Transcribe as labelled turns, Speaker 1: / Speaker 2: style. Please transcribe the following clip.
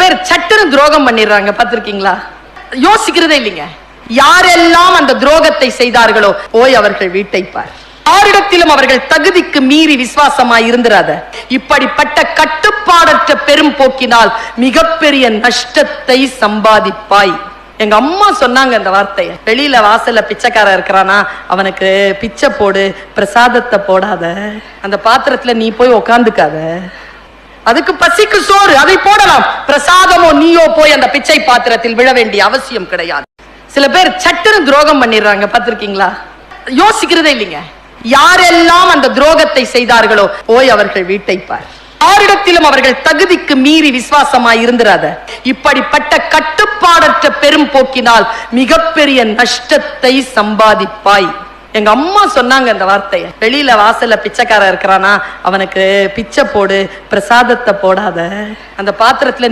Speaker 1: பேர் சட்டுன்னு துரோகம் பண்ணிடுறாங்க பார்த்திருக்கீங்களா? யோசிக்கிறதே இல்லைங்க. யாரெல்லாம் அந்த துரோகத்தை செய்தார்களோ போய் அவர்கள் வீட்டை பார். யாரிடத்திலும் அவர்கள் தகுதிக்கு மீறி விசுவாசமாய் இருந்திராத இப்படிப்பட்ட கட்டுப்பாடற்ற பெரும் போக்கினால் மிகப்பெரிய நஷ்டத்தை சம்பாதிப்பாய். எங்க அம்மா சொன்னாங்க அந்த வார்த்தையை. வெளியில வாசல்ல பிச்சைக்கார இருக்கிறானா அவனுக்கு பிச்சை போடு பிரசாதத்தை போடாத. அந்த பாத்திரத்துல நீ போய் உக்காந்துக்காத. அதுக்கு பசிக்கு சோறு அதை போடலாம். பிரசாதமோ நீயோ போய் அந்த பிச்சை பாத்திரத்தில் விழ வேண்டிய அவசியம் கிடையாது. சில பேர் சட்டுன்னு துரோகம் பண்ணிடுறாங்க பார்த்திருக்கீங்களா? யோசிக்கிறதே இல்லைங்க. யாரெல்லாம் அந்த துரோகத்தை செய்தார்களோ போய் அவர்கள் வீட்டை பார். யாரிடத்திலும் அவர்கள் தகுதிக்கு மீறி விசுவாசமாய் இருந்திராத. இப்படிப்பட்ட கட்டுப்பாடற்ற பெரும் போக்கினால் மிகப்பெரிய நஷ்டத்தை சம்பாதிப்பாய். எங்க அம்மா சொன்னாங்க அந்த வார்த்தையை. வெளியில வாசல்ல பிச்சைக்காரன் இருக்கிறானா அவனுக்கு பிச்சை போடு பிரசாதத்தை போடாத. அந்த பாத்திரத்துல